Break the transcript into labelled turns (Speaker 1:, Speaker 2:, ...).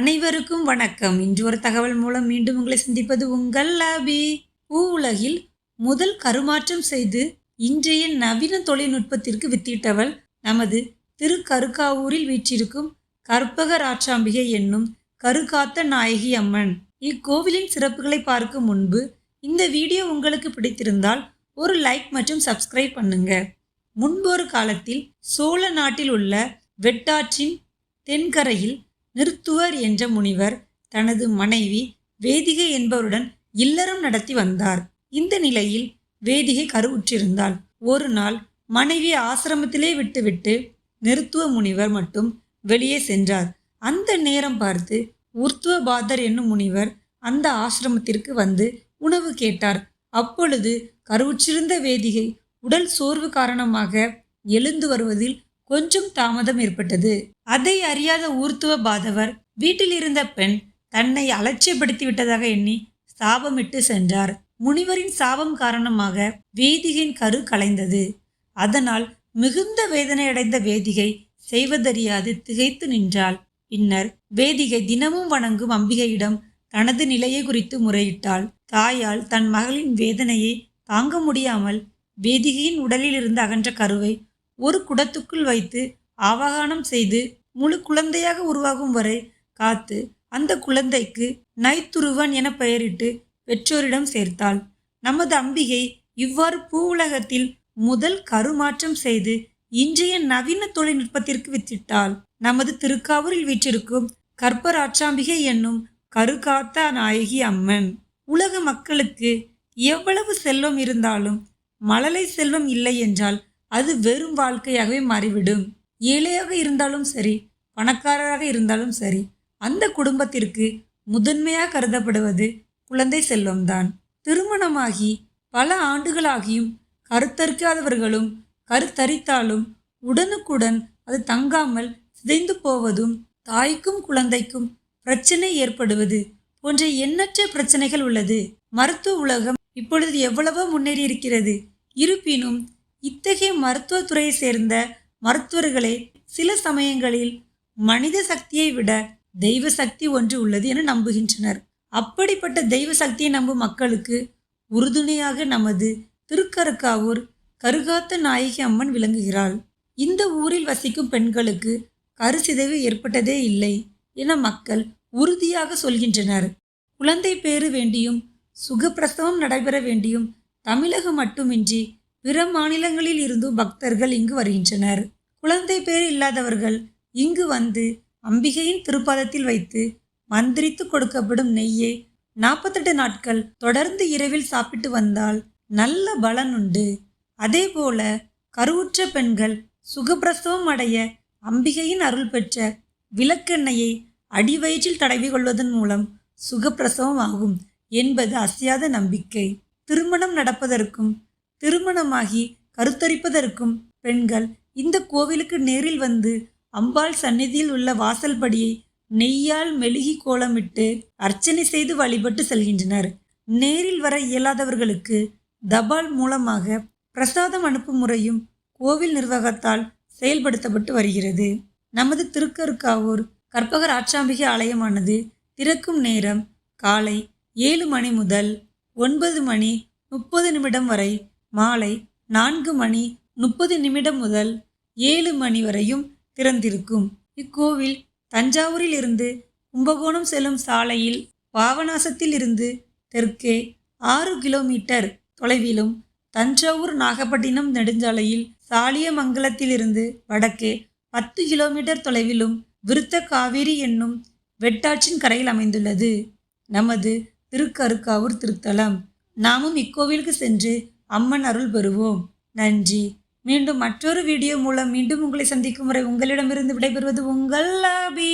Speaker 1: அனைவருக்கும் வணக்கம். இன்று ஒரு தகவல் மூலம் மீண்டும் உங்களை சந்திப்பது உங்கள் லாபி பூ உலகில் முதல் கருமாற்றம் செய்து இன்றைய நவீன தொழில்நுட்பத்திற்கு வித்திட்டவள் நமது திருக்கருக்காவூரில் வீற்றிருக்கும் கற்பக ராட்சாம்பிகை என்னும் கருகாத்த நாயகி அம்மன். இக்கோவிலின் சிறப்புகளை பார்க்கும் முன்பு இந்த வீடியோ உங்களுக்கு பிடித்திருந்தால் ஒரு லைக் மற்றும் சப்ஸ்கிரைப் பண்ணுங்க. முன்பொரு காலத்தில் சோழ நாட்டில் உள்ள வெட்டாற்றின் தென்கரையில் நிறுத்துவர் என்ற முனிவர் தனது மனைவி வேதிகை என்பவருடன் இல்லறம் நடத்தி வந்தார். இந்த நிலையில் வேதிகை கருவுற்றிருந்தாள். ஒரு நாள் மனைவி ஆசிரமத்திலே விட்டுவிட்டு நிறுத்துவ முனிவர் மட்டும் வெளியே சென்றார். அந்த நேரம் பார்த்து உர்த்துவ பாதர் என்னும் முனிவர் அந்த ஆசிரமத்திற்கு வந்து உணவு கேட்டார். அப்பொழுது கருவுற்றிருந்த வேதிகை உடல் சோர்வு காரணமாக எழுந்து வருவதில் கொஞ்சம் தாமதம் ஏற்பட்டது. அதை அறியாத ஊர்த்துவ பாதவர் வீட்டில் இருந்த பெண் தன்னை அலட்சியப்படுத்தி விட்டதாக எண்ணி சாபமிட்டு சென்றார். முனிவரின் சாபம் காரணமாக வேதிகையின் கரு கலைந்தது. அதனால் மிகுந்த வேதனையடைந்த வேதிகை செய்வதறியாது திகைத்து நின்றாள். பின்னர் வேதிகை தினமும் வணங்கும் அம்பிகையிடம் தனது நிலையை குறித்து முறையிட்டாள். தாயால் தன் மகளின் வேதனையை தாங்க முடியாமல் வேதிகையின் உடலில் இருந்து அகன்ற கருவை ஒரு குடத்துக்குள் வைத்து ஆவகானம் செய்து முழு குழந்தையாக உருவாகும் வரை காத்து அந்த குழந்தைக்கு நைத்துருவன் என பெயரிட்டு பெற்றோரிடம் சேர்த்தாள். நமது அம்பிகை இவ்வாறு பூ உலகத்தில் முதல் கருமாற்றம் செய்து இன்றைய நவீன தொழில்நுட்பத்திற்கு வித்திட்டாள். நமது திருக்காவூரில் வீற்றிருக்கும் கற்பராட்சாம்பிகை என்னும் கருகாத்தா நாயகி அம்மன். உலக மக்களுக்கு எவ்வளவு செல்வம் இருந்தாலும் மழலை செல்வம் இல்லை என்றால் அது வெறும் வாழ்க்கையாகவே மாறிவிடும். ஏழையாக இருந்தாலும் சரி பணக்காரராக இருந்தாலும் சரி அந்த குடும்பத்திற்கு முதன்மையாக கருதப்படுவது குழந்தை செல்வம்தான். திருமணமாகி பல ஆண்டுகளாகியும் கருத்தரிக்காதவர்களும் கருத்தரித்தாலும் உடனுக்குடன் அது தங்காமல் சிதைந்து போவதும் தாய்க்கும் குழந்தைக்கும் பிரச்சனை ஏற்படுவது போன்ற எண்ணற்ற பிரச்சனைகள் உள்ளது. மருத்துவ உலகம் இப்பொழுது எவ்வளவோ முன்னேறி இருக்கிறது இருப்பினும் இத்தகைய மருத்துவத்துறையை சேர்ந்த மருத்துவர்களே சில சமயங்களில் மனித சக்தியை விட தெய்வ சக்தி ஒன்று உள்ளது என நம்புகின்றனர். அப்படிப்பட்ட தெய்வ சக்தியை நம்பும் மக்களுக்கு உறுதுணையாக நமது திருக்கருக்காவூர் கருகாத்த நாயகி அம்மன் விளங்குகிறாள். இந்த ஊரில் வசிக்கும் பெண்களுக்கு கருசிதைவு ஏற்பட்டதே இல்லை என மக்கள் உறுதியாக சொல்கின்றனர். குழந்தை பேறு வேண்டியும் சுகப்பிரசவம் நடைபெற வேண்டியும் தமிழகம் மட்டுமின்றி பிற மாநிலங்களில் இருந்தும் பக்தர்கள் இங்கு வருகின்றனர். குழந்தை பேர் இல்லாதவர்கள் இங்கு வந்து அம்பிகையின் திருப்பாதத்தில் வைத்து மந்திரித்து கொடுக்கப்படும் நெய்யை நாற்பத்தெட்டு நாட்கள் தொடர்ந்து இரவில் சாப்பிட்டு வந்தால் நல்ல பலன் உண்டு. அதே போல கருவுற்ற பெண்கள் சுகப்பிரசவம் அடைய அம்பிகையின் அருள் பெற்ற விளக்கெண்ணெயை அடிவயிற்றில் தடவி கொள்வதன் மூலம் சுகப்பிரசவம் ஆகும் என்பது அசையாத நம்பிக்கை. திருமணம் நடப்பதற்கும் திருமணமாகி கருத்தரிப்பதற்கும் பெண்கள் இந்த கோவிலுக்கு நேரில் வந்து அம்பாள் சந்நிதியில் உள்ள வாசல்படியை நெய்யால் மெழுகி கோலமிட்டு அர்ச்சனை செய்து வழிபட்டு செல்கின்றனர். நேரில் வர இயலாதவர்களுக்கு தபால் மூலமாக பிரசாதம் அனுப்பும் முறையும் கோவில் நிர்வாகத்தால் செயல்படுத்தப்பட்டு வருகிறது. நமது திருக்கருக்காவூர் கற்பகர் ஆட்சாம்பிகை ஆலயமானது திறக்கும் நேரம் காலை ஏழு மணி முதல் ஒன்பது மணி முப்பது நிமிடம் வரை மாலை நான்கு மணி முப்பது நிமிடம் முதல் ஏழு மணி வரையும் திறந்திருக்கும். இக்கோவில் தஞ்சாவூரில் இருந்து கும்பகோணம் செல்லும் சாலையில் பாவநாசத்தில் இருந்து தெற்கே ஆறு கிலோமீட்டர் தொலைவிலும் தஞ்சாவூர் நாகப்பட்டினம் நெடுஞ்சாலையில் சாலியமங்கலத்திலிருந்து வடக்கே பத்து கிலோமீட்டர் தொலைவிலும் விருத்த காவேரி என்னும் வெட்டாற்றின் கரையில் அமைந்துள்ளது. நமது திருக்கருக்காவூர் திருத்தலம். நாமும் இக்கோவிலுக்கு சென்று அம்மன் அருள் பெறுவோம். நன்றி. மீண்டும் மற்றொரு வீடியோ மூலம் மீண்டும் உங்களை சந்திக்கும் வரை உங்களிடமிருந்து விடைபெறுவது உங்கள் லாபி